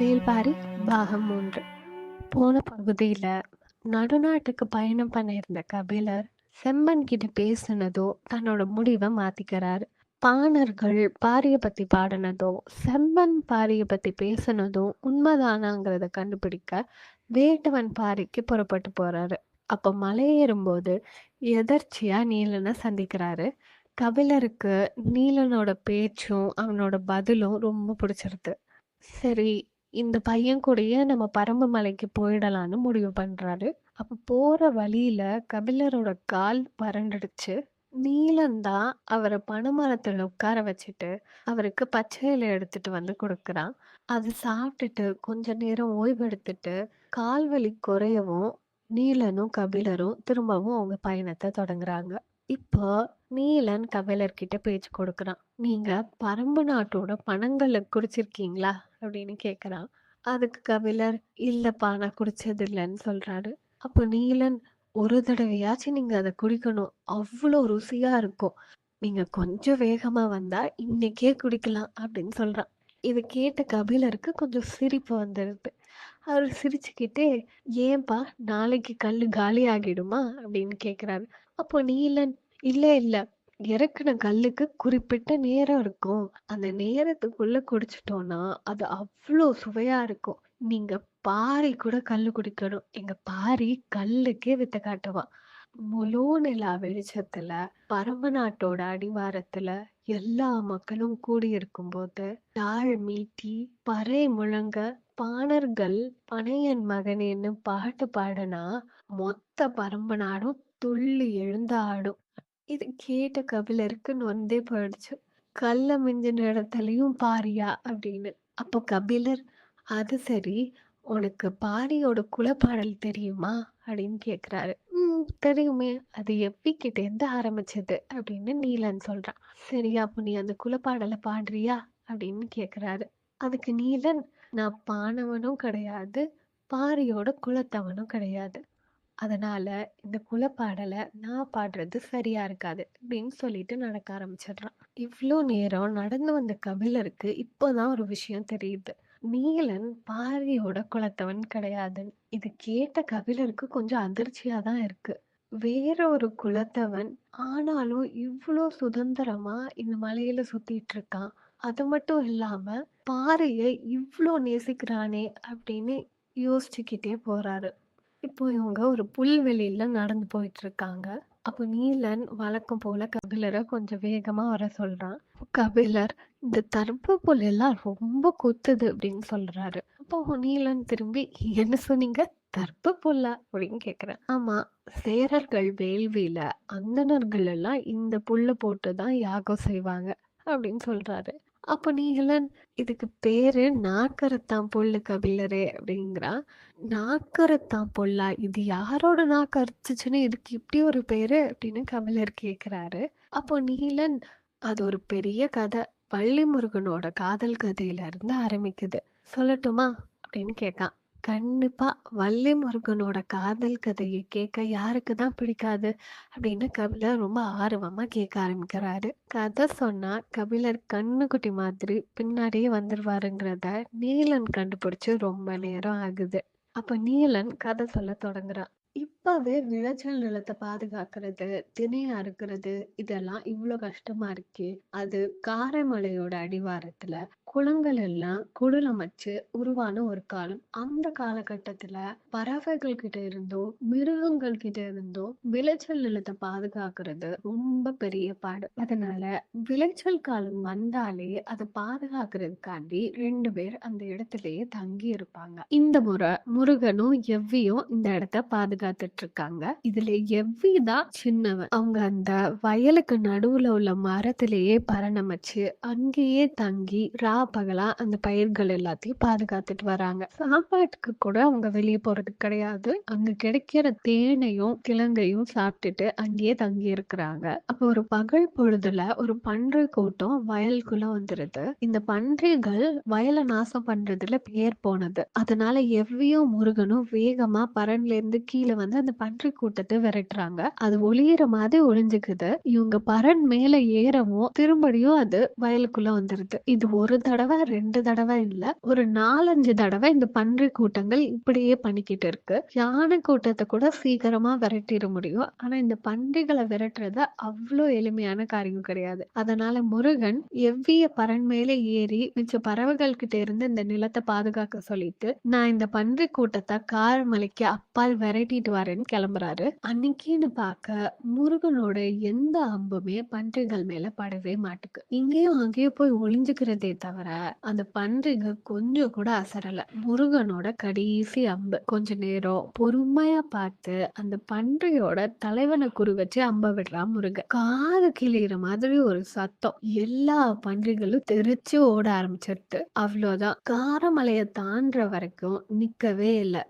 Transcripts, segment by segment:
வேல்பாரி பாகம் மூன்று. போன பகுதியில் நடுநாட்டுக்கு பயணம் பண்ணியிருந்த கபிலர் செம்மன் கிட்ட பேசினதோ தன்னோட முடிவை மாத்திக்கிறார். பாணர்கள் பாரிய பத்தி பாடினதோ செம்மன் பாரிய பத்தி பேசினதோ உண்மைதானாங்கிறத கண்டுபிடிக்க வேட்டவன் பாரிக்கு புறப்பட்டு போறாரு. அப்போ மலையேறும்போது எதர்ச்சியா நீலனை சந்திக்கிறாரு. கபிலருக்கு நீலனோட பேச்சும் அவனோட பதிலும் ரொம்ப பிடிச்சிருது சரி இந்த பையன் கூடயே நம்ம பரம்பு மலைக்கு போயிடலான்னு முடிவு பண்ணுறாரு அப்போ போகிற வழியில் கபிலரோட கால் வறண்டுடுச்சு. நீலன் தான் அவரை பனைமரத்துல உட்கார வச்சுட்டு அவருக்கு பச்சை இலை எடுத்துட்டு வந்து கொடுக்குறான். அது சாப்பிட்டுட்டு கொஞ்ச நேரம் ஓய்வெடுத்துட்டு கால் வலி குறையவும் நீலனும் கபிலரும் திரும்பவும் அவங்க பயணத்தை தொடங்குறாங்க. இப்போ நீலன் கபிலர்கிட்ட பேச்சு கொடுக்குறான். நீங்க பரம்பு நாட்டோட பணங்களை குறிச்சிருக்கீங்களா? அப்படின்னு கேட்குறான் அதுக்கு கபிலர் இல்லப்பா நான் குடிச்சது இல்லைன்னு சொல்றாரு. அப்போ நீலன் ஒரு தடவையாச்சும் நீங்க அதை குடிக்கணும். அவ்வளோ ருசியா இருக்கும். நீங்க கொஞ்சம் வேகமா வந்தா இன்னைக்கே குடிக்கலாம் அப்படின்னு சொல்றான். இதை கேட்ட கபிலருக்கு கொஞ்சம் சிரிப்பு வந்துடுது அவர் சிரிச்சுக்கிட்டே ஏன்பா நாளைக்கு கல் காலி ஆகிடுமா? அப்படின்னு கேட்குறாரு அப்போ நீலன் இல்லை இல்ல இறக்குன கல்லுக்கு குறிப்பிட்ட நேரம் இருக்கும். அந்த நேரத்துக்குள்ள குடிச்சிட்டோம்னா அது அவ்வளோ சுவையா இருக்கும். நீங்க பாரி கூட கல் குடிக்கணும். எங்க பாரி கல்லுக்கே வித்த காட்டுவான் முழு நிலா வெளிச்சத்துல பரம நாட்டோட அடிவாரத்துல எல்லா மக்களும் கூடி இருக்கும்போது தாழ் மீட்டி பறை முழங்க பாணர்கள் பனையன் மகனேன்னு பாட்டு பாடினா மொத்த பரம்பு நாடும் துள்ளி எழுந்தாடும். இது கேட்ட கபிலருக்கு நொந்தே போயிடுச்சு. கல்ல மிஞ்சின இடத்துலையும் பாரியா? அப்படின்னு. அப்போ கபிலர் அது சரி உனக்கு பாரியோட குலப்பாடல் தெரியுமா? அப்படின்னு கேட்குறாரு ம் தெரியுமே. அது எப்பி கிட்டேருந்து ஆரம்பிச்சது அப்படின்னு நீலன் சொல்கிறான் சரியா அப்போ நீ அந்த குலப்பாடலை பாடுறியா? அப்படின்னு கேட்குறாரு அதுக்கு நீலன் நான் பானவனும் கிடையாது பாரியோட குலத்தவனும் கிடையாது. அதனால் இந்த குலப்பாடலை நான் பாடுறது சரியாக இருக்காது அப்படின்னு சொல்லிட்டு நடக்க ஆரம்பிச்சிடுறான். இவ்வளோ நேரம் நடந்து வந்த கபிலருக்கு இப்போ தான் ஒரு விஷயம் தெரியுது. நீலன் பாரியோட குலத்தவன் கிடையாது. இது கேட்ட கபிலருக்கு கொஞ்சம் அதிர்ச்சியாக தான் இருக்குது வேற ஒரு குலத்தவன் ஆனாலும் இவ்வளோ சுதந்திரமாக இந்த மலையில் சுற்றிட்டு இருக்கான். அது மட்டும் இல்லாமல் பாறையை இவ்வளோ நேசிக்கிறானே அப்படின்னு யோசிச்சுக்கிட்டே போகிறாரு இப்போ இவங்க ஒரு புல்வெளியில நடந்து போயிட்டு இருக்காங்க அப்போ நீலன் வழக்கம் போல கபிலரை கொஞ்சம் வேகமாக வர சொல்கிறான் கபிலர் இந்த தர்பப்புல் எல்லாம் ரொம்ப கொத்துது அப்படின்னு சொல்கிறாரு அப்போ நீலன் திரும்பி என்ன சொன்னீங்க? தர்ப்ப புல்லா? அப்படின்னு கேட்குறேன் ஆமாம் சேரர்கள் வேள்வியில் அந்தணர்கள் எல்லாம் இந்த புல்லை போட்டு தான் யாகம் செய்வாங்க அப்படின்னு சொல்கிறாரு அப்போ நீ ஹெலன் இதுக்கு பேரு நாக்கரத்தான் பொல்லு கபிலரே அப்படிங்கிறா. நாக்கரத்தான் பொல்லா இது யாரோட நாக்கு அரிச்சிச்சுன்னு இதுக்கு இப்படி ஒரு பேரு அப்படின்னு கபிலர் கேட்குறாரு அப்போ நீலன் அது ஒரு பெரிய கதை. வள்ளி முருகனோட காதல் கதையில இருந்து ஆரம்பிக்குது. சொல்லட்டுமா அப்படின்னு கேட்கான். கண்டிப்பா. வள்ளி முருகனோட காதல் கதையை கேட்க யாருக்கு தான் பிடிக்காது? அப்படின்னு கபிலர் ரொம்ப ஆர்வமா கேட்க ஆரம்பிக்கிறாரு. கதை சொன்னா கபிலர் கண்ணுக்குட்டி மாதிரி பின்னாடியே வந்துருவாருங்கிறத நீலன் கண்டுபிடிச்சு ரொம்ப நேரம் ஆகுது. அப்ப நீலன் கதை சொல்ல தொடங்குறான் இப்பவே விளைச்சல் நிலத்தை பாதுகாக்கிறது திணையை அறுக்கிறது இதெல்லாம் இவ்வளவு கஷ்டமா இருக்கே. அது காரைமலையோட அடிவாரத்துல குளங்கள் எல்லாம் குடிலமைச்சு உருவான ஒரு காலம். அந்த காலகட்டத்துல பறவைகள் கிட்ட இருந்தும் மிருகங்கள் கிட்ட இருந்தும் விளைச்சல் நிலத்தை பாதுகாக்கிறது ரொம்ப பெரிய பாடு. அதனால விளைச்சல் காலம் வந்தாலே அதை பாதுகாக்கிறதுக்காண்டி ரெண்டு பேர் அந்த இடத்துலயே தங்கி இருப்பாங்க இந்த முறை முருகனும் எவ்வியும் இந்த இடத்த பாதுகாத்துட்டு இருக்காங்க இதுல எவ்விதா சின்னவன் அவங்க அந்த வயலுக்கு நடுவுல உள்ள மரத்திலேயே பரணமைச்சு அங்கேயே தங்கி ரா பகலா அந்த பயிர்கள் எல்லாத்தையும் பாதுகாத்துட்டு வராங்க. சாப்பாட்டுக்கு கூட அவங்க வெளியே போறது கிடையாது. அங்க கிடைக்கிற தேனையும் கிழங்கையும் சாப்பிட்டுட்டு அங்கேயே தங்கி இருக்கிறாங்க. அப்ப ஒரு பகல் பொழுதுல ஒரு பன்றி கூட்டம் வயலுக்குள்ள வந்துருது. இந்த பன்றிகள் வயலை நாசம் பண்றதுல பேர் போனது. அதனால எவ்வியும் முருகனும் வேகமா பரன்ல இருந்து கீழே வந்து அந்த பன்றி கூட்டத்தை விரட்டுறாங்க. அது ஒளியிற மாதிரி ஒளிஞ்சுக்குது. இவங்க பரன் மேல ஏறவும் திரும்படியும் அது வயலுக்குள்ள வந்துருது. இது ஒரு தடவை ரெண்டு தடவை இல்ல ஒரு நாலஞ்சு தடவை இந்த பன்றி கூட்டங்கள் இப்படியே பண்ணிக்கிட்டு இருக்கு. யானை கூட்டத்தை கூட சீக்கிரமா விரட்டிட முடியும். ஆனா இந்த பன்றிகளை விரட்டுறது அவ்வளோ எளிமையான காரியம் கிடையாது. அதனால முருகன் எவ்விய பறன் மேல ஏறி மிச்ச பறவைகள் கிட்ட இருந்து இந்த நிலத்தை பாதுகாக்க சொல்லிட்டு நான் இந்த பன்றி கூட்டத்தை காரமலைக்கு அப்பால் விரட்டிட்டு வரேன்னு கிளம்புறாரு. அன்னைக்குன்னு பார்க்க முருகனோட எந்த அம்புமே பன்றிகள் மேல படவே மாட்டுக்கு. இங்கேயும் அங்கேயும் போய் ஒளிஞ்சுக்கிறதே தவிர அந்த பன்றிங்க கொஞ்சம் கூட அசரல. முருகனோட கடைசி அம்பு. கொஞ்ச நேரம் பொறுமையா பார்த்து அந்த பன்றியோட தலைவனை குறி வச்சு அம்ப விடுறான் முருகன். காது கிளியிற மாதிரி ஒரு சத்தம். எல்லா பன்றிகளும் தெரிச்சு ஓட ஆரம்பிச்சிருது. அவ்வளோதான் காரமலையை தாண்டுற வரைக்கும் நிக்கவே இல்லை.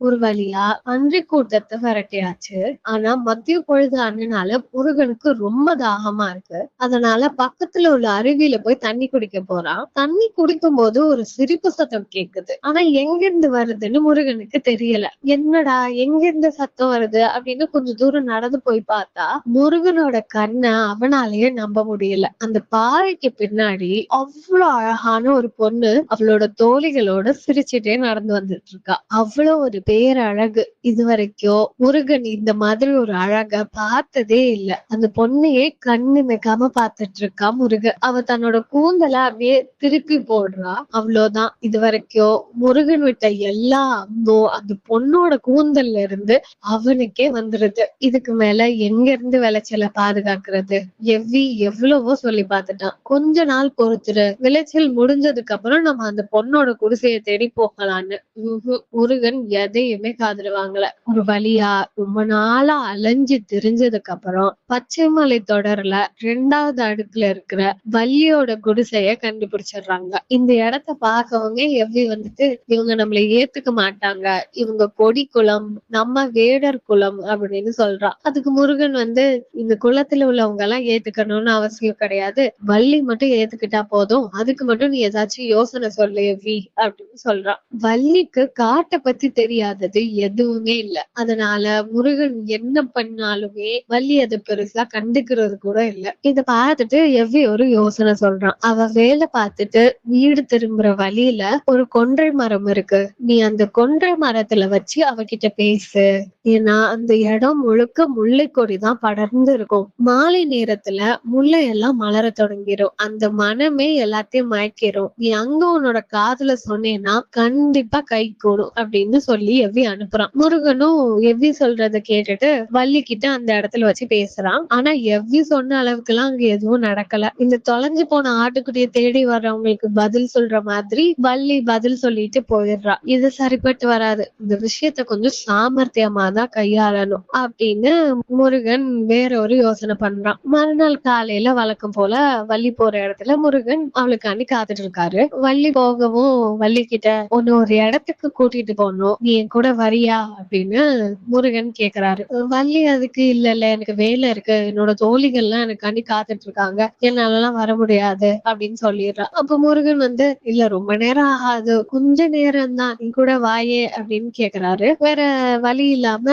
ஒரு வழியா பன்றி கூட்டத்தை விரட்டியாச்சு. ஆனா மத்திய பொழுது அண்ணனால முருகனுக்கு ரொம்ப தாகமா இருக்கு. அதனால பக்கத்துல உள்ள அருவியில போய் தண்ணி குடிக்க போறான். தண்ணி குடிக்கும் போது ஒரு சிரிப்பு சத்தம் கேக்குது. ஆனா எங்கிருந்து வருதுன்னு முருகனுக்கு தெரியல. என்னடா எங்கிருந்து சத்தம் வருது? அப்படின்னு கொஞ்சம் தூரம் நடந்து போய் பார்த்தா முருகனோட கண்ணை அவனாலேயே நம்ப முடியல. அந்த பாறைக்கு பின்னாடி அவ்வளவு அழகான ஒரு பொண்ணு அவளோட தோழிகளோட சிரிச்சுட்டே நடந்து வந்துட்டு இருக்கா. அவ்வளவு ஒரு பேரழகு இது வரைக்கும் முருகன் இந்த மாதிரி ஒரு அழக பார்த்ததே இல்ல. அந்த பொண்ணையே கண்ணு நிக்காம பார்த்துட்டு இருக்கா முருகன் அவ தன்னோட கூந்தல அப்படியே திருப்பி போடுறா. அவ்வளவுதான் இது வரைக்கும் முருகன் விட்ட எல்லா அம்பும் அந்த பொண்ணோட கூந்தல்ல இருந்து அவனுக்கே வந்துருது. இதுக்கு மேல எங்க இருந்து விளைச்சலை பாதுகாக்கிறது? எவ்வி எவ்வளவோ சொல்லி பார்த்துட்டான். கொஞ்ச நாள் பொறுத்துரு. விளைச்சல் முடிஞ்சதுக்கு அப்புறம் நம்ம அந்த பொண்ணோட குடிசையை தேடி போகலான்னு. முருகன் முருகன் எதையுமே காதுல வாங்கல ஒரு வழியா ரொம்ப நாளா அலைஞ்சு திரிஞ்சதுக்கு அப்புறம் பச்சைமலை தொடர்ல ரெண்டாவது அடுக்குல இருக்கிற வள்ளியோட குடிசைய கண்டுபிடிச்சிடுறாங்க. இந்த இடத்த பார்க்கவங்க எவ்வி வந்துட்டு இவங்க நம்மள ஏத்துக்க மாட்டாங்க. இவங்க கொடி குலம் நம்ம வேடர் குலம் அப்படின்னு சொல்றா. அதுக்கு முருகன் வந்து இந்த குளத்துல உள்ளவங்க எல்லாம் ஏத்துக்கணும்னு அவசியம் கிடையாது. வள்ளி மட்டும் ஏத்துக்கிட்டா போதும். அதுக்கு மட்டும் நீ ஏதாச்சும் யோசனை சொல்லு எவ்வி அப்படின்னு சொல்றான் வள்ளிக்கு காட்டை பத்தி தெரியாதது எதுவுமே இல்ல. அதனால முருகன் என்ன பண்ணாலுமே வள்ளி அதை பெருசா கண்டுக்கிறது கூட இல்ல. இத பார்த்துட்டு எவ்வி ஒரு யோசனை சொல்றான். அவ வேலை பார்த்துட்டு வீடு திரும்புற வழியில ஒரு கொன்றை மரம் இருக்கு. நீ அந்த கொன்றை மரத்துல வச்சு அவகிட்ட பேசு. ஏன்னா அந்த இடம் முழுக்க முல்லை கொடி தான் படர்ந்து இருக்கும் மாலை நேரத்துல முல்லை எல்லாம் மலர தொடங்கிரும். அந்த மனமே எல்லாத்தையும் மயக்கிரும். நீ அங்க உன்னோட காதுல சொன்னேன்னா கண்டிப்பா கை கூடும் அப்படின்னு சொல்லி எவ்வி அனுப்புறான். முருகனும் எவ்வி சொல்றத கேட்டுட்டு வள்ளி கிட்ட அந்த இடத்துல வச்சு பேசுறான். ஆனா எவ்வி சொன்ன அளவுக்கு எல்லாம் அங்க எதுவும் நடக்கல. இந்த தொலைஞ்சு போன ஆட்டுக்குட்டிய தேடி வர்றவங்களுக்கு பதில் சொல்ற மாதிரி வள்ளி பதில் சொல்லிட்டு போயிடுறா. இது சரிப்பட்டு வராது. இந்த விஷயத்த கொஞ்சம் சாமர்த்தியமா தான் கையாளணும் அப்படின்னு முருகன் வேற ஒரு யோசனை பண்றான். மறுநாள் காலையில வழக்கம் போல வள்ளி போற இடத்துல முருகன் அவளுக்காண்டி காத்துட்டு இருக்காரு. வள்ளி போகவும் வள்ளி கிட்ட ஒன்னு ஒரு இடத்துக்கு கூட்டிட்டு போகணும். நீ என் கூட வரியா அப்படின்னு முருகன் கேக்குறாரு. வள்ளி அதுக்கு இல்ல இல்ல எனக்கு வேலை இருக்கு. என்னோட தோழிகள்லாம் எனக்காண்டி காத்துட்டு இருக்காங்க. என்னாலலாம் வர முடியாது அப்படின்னு சொல்லிடுறான் அப்ப முருகன் வந்து இல்ல ரொம்ப நேரம் ஆகாது. கொஞ்ச நேரம் தான் நீ கூட வாயே அப்படின்னு கேக்குறாரு. வேற வழி இல்லாம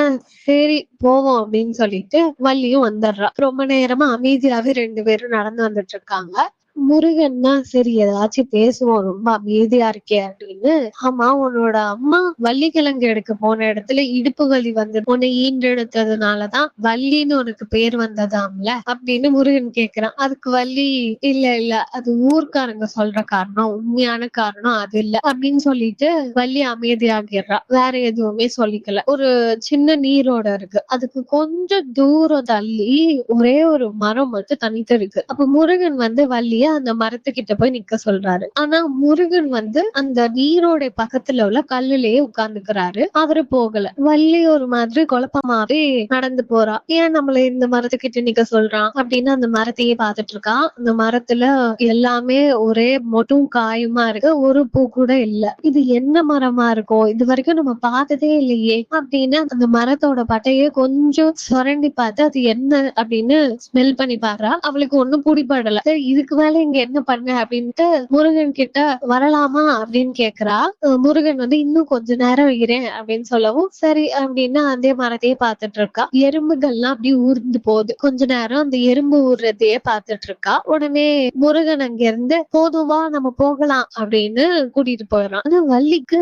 சரி போவோம் அப்படின்னு சொல்லிட்டு வள்ளியும் வந்துடுறான் ரொம்ப நேரமா அமைதியாவே ரெண்டு பேரும் நடந்து வந்துட்டு இருக்காங்க. முருகன் தான் சரி ஏதாச்சும் பேசுவோம். ரொம்ப அமைதியா இருக்கே அப்படின்னு. ஆமா உன்னோட அம்மா வள்ளிக்கிழங்கு எடுக்க போன இடத்துல இடுப்பு வலி வந்து உன்னை ஈன்றெடுத்ததுனாலதான் வள்ளின்னு உனக்கு பேர் வந்ததாம்ல அப்படின்னு முருகன் கேக்குறான். அதுக்கு வள்ளி இல்ல இல்ல அது ஊர்க்காரங்க சொல்ற காரணம் உண்மையான காரணம் அது இல்ல அப்படின்னு சொல்லிட்டு வள்ளி அமைதியாகிடுறா. வேற எதுவுமே சொல்லிக்கல. ஒரு சின்ன நீரோட இருக்கு. அதுக்கு கொஞ்சம் தூரம் தள்ளி ஒரே ஒரு மரம் மட்டும் தனித்து இருக்கு. அப்ப முருகன் வந்து வள்ளி வள்ளிய அந்த மரத்துக்கிட்ட போய் நிக்க சொல்றாரு. ஆனா முருகன் வந்து அந்த நீரோட பக்கத்துல உள்ள கல்லுலயே உட்கார்ந்துக்கிறாரு. அவரு போகல. வள்ளி ஒரு மாதிரி குழப்பமாவே நடந்து போறா. ஏன் நம்மள இந்த மரத்துக்கிட்ட நிக்க சொல்றான்? அப்படின்னு அந்த மரத்தையே பார்த்துட்டு இருக்கா. அந்த மரத்துல எல்லாமே ஒரே மொட்டும் காயுமா இருக்கு. ஒரு பூ கூட இல்ல. இது என்ன மரமா இருக்கும் இது வரைக்கும் நம்ம பார்த்ததே இல்லையே. அப்படின்னு அந்த மரத்தோட பட்டையே கொஞ்சம் சுரண்டி பார்த்து அது என்ன? அப்படின்னு ஸ்மெல் பண்ணி பாடுறா. அவளுக்கு ஒண்ணும் பிடிப்படல இதுக்கு மேல அதனால இங்க என்ன பண்ண அப்படின்ட்டு முருகன் கிட்ட வரலாமா அப்படின்னு கேக்குறா. முருகன் வந்து இன்னும் கொஞ்ச நேரம் இரேன் அப்படின்னு சொல்லவும் சரி அப்படின்னு அதே மரத்தையே பார்த்துட்டு இருக்கா எறும்புகள்லாம் அப்படியே ஊர்ந்து போகுது. கொஞ்ச நேரம் அந்த எறும்பு ஊர்றதையே பார்த்துட்டு இருக்கா உடனே முருகன் அங்க இருந்து போதுவா நம்ம போகலாம் அப்படின்னு கூட்டிட்டு போயிடறான் ஆனா வள்ளிக்கு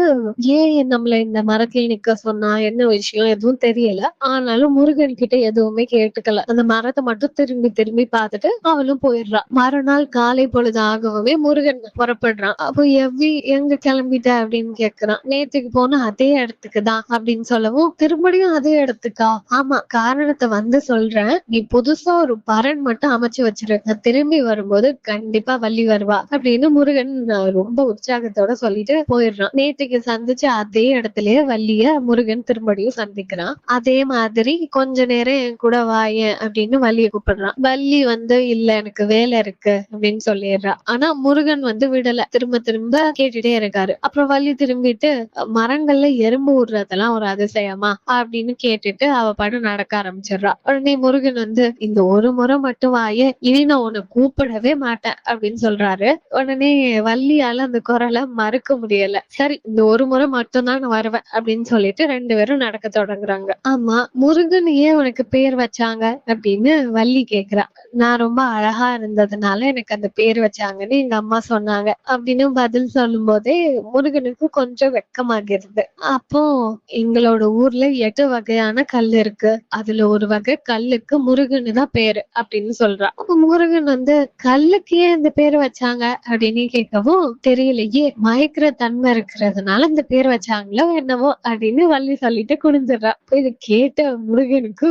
ஏன் நம்மள இந்த மரத்தில் நிக்க சொன்னா என்ன விஷயம் எதுவும் தெரியல. ஆனாலும் முருகன் கிட்ட எதுவுமே கேட்டுக்கல. அந்த மரத்தை மட்டும் திரும்பி திரும்பி பார்த்துட்டு அவளும் போயிடுறா. மறுநாள் காலை பொழுதாகவே முருகன் புறப்படுறான். அப்போ எவ்வி எங்க கிளம்பிட்ட? அப்படின்னு கேக்குறான். நேத்துக்கு போன அதே இடத்துக்கு தான் அப்படின்னு சொல்லவும் திரும்படியும் அதே இடத்துக்கா? ஆமா காரணத்தை வந்து சொல்றேன். நீ புதுசா ஒரு பரன் மட்டும் அமைச்சு வச்சிருக்க. திரும்பி வரும்போது கண்டிப்பா வள்ளி வருவா அப்படின்னு முருகன் ரொம்ப உற்சாகத்தோட சொல்லிட்டு போயிடுறான். நேற்றுக்கு சந்திச்ச அதே இடத்துலயே வள்ளிய முருகன் திரும்படியும் சந்திக்கிறான். அதே மாதிரி கொஞ்ச நேரம் என் கூட வாய அப்படின்னு வள்ளிய கூப்பிடுறான். வள்ளி வந்து இல்ல எனக்கு வேலை இருக்கு அப்படின்னு சொல்லிடுறா. ஆனா முருகன் வந்து விடல. திரும்ப திரும்ப கேட்டுட்டே இருக்காரு. அப்புறம் வள்ளி திரும்பிட்டு மரங்கள்ல எறும்பு விடுறதெல்லாம் ஒரு அதிசயமா அப்படின்னு கேட்டுட்டு அவ பாட்டு நடக்க ஆரம்பிச்சிடுறா. உடனே முருகன் வந்து இந்த ஒரு முறை மட்டும் வாயே இனி நான் உன்னை கூப்பிடவே மாட்டேன் அப்படின்னு சொல்றாரு. உடனே வள்ளியால அந்த குரலை மறுக்க முடியல. சரி இந்த ஒரு முறை மட்டும்தான் நான் வருவேன் அப்படின்னு சொல்லிட்டு ரெண்டு பேரும் நடக்க தொடங்குறாங்க. ஆமா முருகன் ஏன் உனக்கு பேர் வச்சாங்க அப்படின்னு வள்ளி கேக்குறா. நான் ரொம்ப அழகா இருந்ததுனால எனக்கு அந்த பேர் வச்சாங்கன்னு எங்க அம்மா சொன்னாங்க. அப்படின்னு பதில் சொல்லும் போதே முருகனுக்கு கொஞ்சம் வெக்கமாகிறது அப்போ எங்களோட ஊர்ல எட்டு வகையான கல் இருக்கு. அதுல ஒரு வகை கல்லுக்கு முருகன் தான் பேரு அப்படின்னு சொல்றான் அப்ப முருகன் வந்து கல்லுக்கு ஏன் இந்த பேர் வச்சாங்க? அப்படின்னு கேட்கவும் தெரியலையே மயக்கிற தன்மை இருக்கிறதுனால இந்த பேர் வச்சாங்களோ என்னவோ? அப்படின்னு வள்ளி சொல்லிட்டு குனிஞ்சிடுறா. இது கேட்ட முருகனுக்கு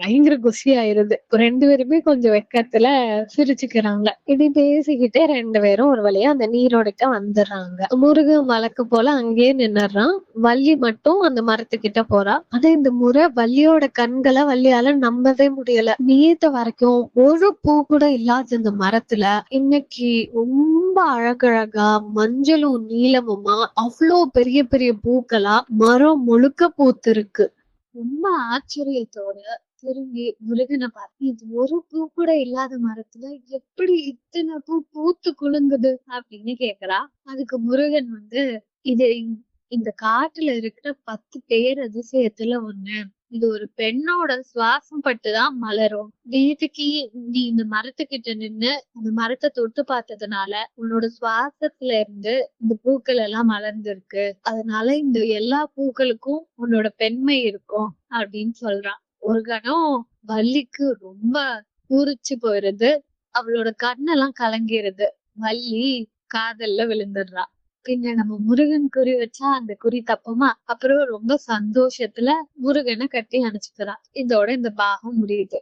பயங்கர குசி ஆயிருது ரெண்டு பேருமே கொஞ்சம் வெக்கத்துல சிரிச்சுக்கிறாங்க. இப்படி பேசிக்கிட்டே ரெண்டு பேரும் ஒரு வழியா அந்த நீரோடைக்க வந்துடுறாங்க. முருகன் வழக்கு போல அங்கேயே நின்னுறான் வள்ளி மட்டும் அந்த மரத்துக்கிட்ட போறா. ஆனா இந்த முறை வள்ளியோட கண்களை வள்ளியால நம்பவே முடியல. நேத்து வரைக்கும் ஒரு பூ கூட இல்லாத இந்த மரத்துல இன்னைக்கு ரொம்ப அழகழகா மஞ்சளும் நீலமுமா அவ்வளோ பெரிய பெரிய பூக்களா மரம் முழுக்க பூத்திருக்கு. ரொம்ப ஆச்சரியத்தோட திரும்பி முருகனை பார்த்து இது ஒரு பூ கூட இல்லாத மரத்துல எப்படி இத்தனை பூ பூத்து குலுங்குது அப்படின்னு கேக்குறா. அதுக்கு முருகன் வந்து இது இந்த காட்டுல இருக்கிற பத்து பேர் அதிசயத்துல ஒண்ணு. இது ஒரு பெண்ணோட சுவாசம் பட்டுதான் மலரும். நேற்றுக்கு நீ இந்த மரத்துக்கிட்ட நின்னு அந்த மரத்தை தொட்டு பார்த்ததுனால உன்னோட சுவாசத்துல இருந்து இந்த பூக்கள் எல்லாம் மலர்ந்திருக்கு. அதனால இந்த எல்லா பூக்களுக்கும் உன்னோட பெண்மை இருக்கும் அப்படின்னு சொல்றான். ஒரு கணம் வள்ளிக்கு ரொம்ப ஊறிச்சு போயிருது. அவளோட கண்ணெல்லாம் கலங்கிருது. வள்ளி காதல்ல விழுந்துடுறா. பின்ன நம்ம முருகன் குறி வச்சா அந்த குறி தப்புமா? அப்புறம் ரொம்ப சந்தோஷத்துல முருகனை கட்டி அணைச்சுக்கிறா. இதோட இந்த பாகம் முடியுது.